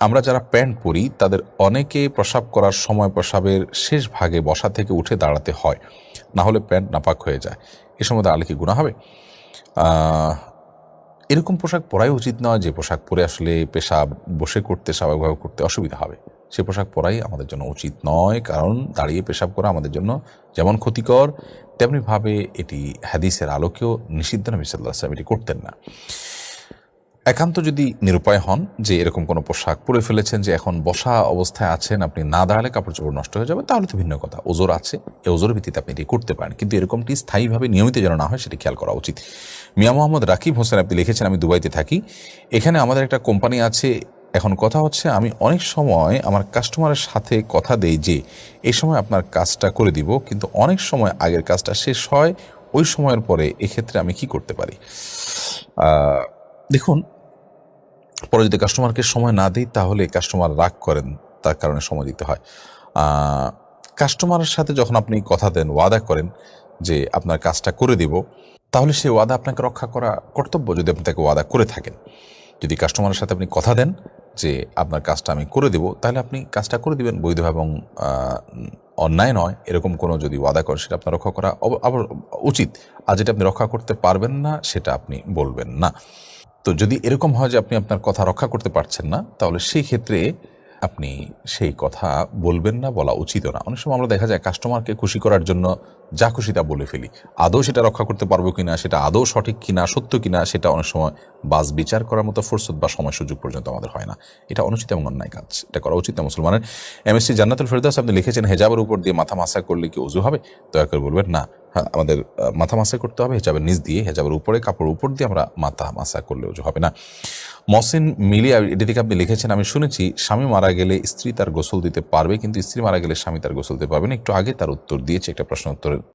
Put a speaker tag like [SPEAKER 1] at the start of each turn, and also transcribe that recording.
[SPEAKER 1] আমরা যারা প্যান্ট পরি, তাদের অনেকে প্রসাব করার সময় প্রসাবের শেষ ভাগে বসা থেকে উঠে দাঁড়াতে হয়। না হলে প্যান্ট নাপাক হয়ে যায়। এ সময় দাঁড়ালে কি গুণা হবে? এরকম পোশাক পরাই উচিত নয় যে পোশাক পরে আসলে পেশাব, বসে করতে, স্বাভাবিকভাবে করতে অসুবিধা হবে। সে পোশাক পরাই আমাদের জন্য উচিত নয়, কারণ দাঁড়িয়ে পেশাব করা আমাদের জন্য যেমন ক্ষতিকর, তেমনিভাবে এটি হাদিসের আলোকেও নিষিদ্ধ নবী সাল্লাহ সাল্লাম এটি করতেন না। একান্ত যদি নিরুপায় হন যে এরকম কোনো পোশাক পরে ফেলেছেন যে এখন বসা অবস্থায় আছেন, আপনি না দাঁড়ালে কাপড় চোপড় নষ্ট হয়ে যাবে, তাহলে তো ভিন্ন কথা। ওজোর আছে এই ওজোর ভিত্তিতে আপনি এটি করতে পারেন। কিন্তু এরকমটি স্থায়ীভাবে নিয়মিত যেন না হয়, সেটি খেয়াল করা উচিত। মিয়া মোহাম্মদ রাকিব হোসেন, আপনি লিখেছেন, আমি দুবাইতে থাকি। এখানে আমাদের একটা কোম্পানি আছে, এখন কথা হচ্ছে আমি অনেক সময় আমার কাস্টমারের সাথে কথা দেই যে এই সময় আপনার কাজটা করে দিব, কিন্তু অনেক সময় আগের কাজটা শেষ হয়, ওই সময়ের পরে এক্ষেত্রে আমি কি করতে পারি? দেখুন পরে যদি কাস্টমারকে সময় না দিই, তাহলে কাস্টমার রাগ করেন, তার কারণে সময় দিতে হয়। কাস্টমারের সাথে যখন আপনি কথা দেন, ওয়াদা করেন যে আপনার কাজটা করে দিব, তাহলে সেই ওয়াদা আপনাকে রক্ষা করা কর্তব্য যদি আপনি তাকে ওয়াদা করে থাকেন। যদি কাস্টমারের সাথে আপনি কথা দেন যে আপনার কাজটা আমি করে দেব, তাহলে আপনি কাজটা করে দিবেন, বৈধ এবং অন্যায় নয়। এরকম কোনো যদি ওয়াদা করেন, সেটা আপনার রক্ষা করা আবার উচিত। আর যেটা আপনি রক্ষা করতে পারবেন না, সেটা আপনি বলবেন না। তো যদি এরকম হয় যে আপনি আপনার কথা রক্ষা করতে পারছেন না, তাহলে সেই ক্ষেত্রে আপনি সেই কথা বলবেন না, বলা উচিত না। অনেক সময় আমরা দেখা যায় কাস্টমারকে খুশি করার জন্য যা খুশি তা বলে ফেলি। আদৌ সেটা রক্ষা করতে পারব কিনা, সেটা আদৌ সঠিক কিনা, সত্য কিনা, সেটা অনেক সময় বাস বিচার করার মতো ফুরসত বা সময় সুযোগ পর্যন্ত আমাদের হয় না। এটা অনুচিত এবং অন্যায় কাজ। এটা করা উচিত না মুসলমানের। এমএসসি জান্নাতুল ফেরদাস আপনি লিখেছেন, হেজাবের উপর দিয়ে মাথা মাসা করলে কি উজু হবে? দয়া করে বলবেন, না। হ্যাঁ আমাদের মাথা মাসা করতে হবে, হেজাবের নিচ দিয়ে, হেজাবের উপরে কাপড় উপর দিয়ে আমরা মাথা মাসা করলেও যে হবে না। মসিন মিলিয়া এটি থেকে আপনি লিখেছেন, আমি শুনেছি, স্বামী মারা গেলে স্ত্রী তার গোসল দিতে পারবে, কিন্তু স্ত্রী মারা গেলে স্বামী তার গোসল দিতে পারবে না। একটু আগে তার উত্তর দিয়েছে, একটা প্রশ্ন উত্তরের।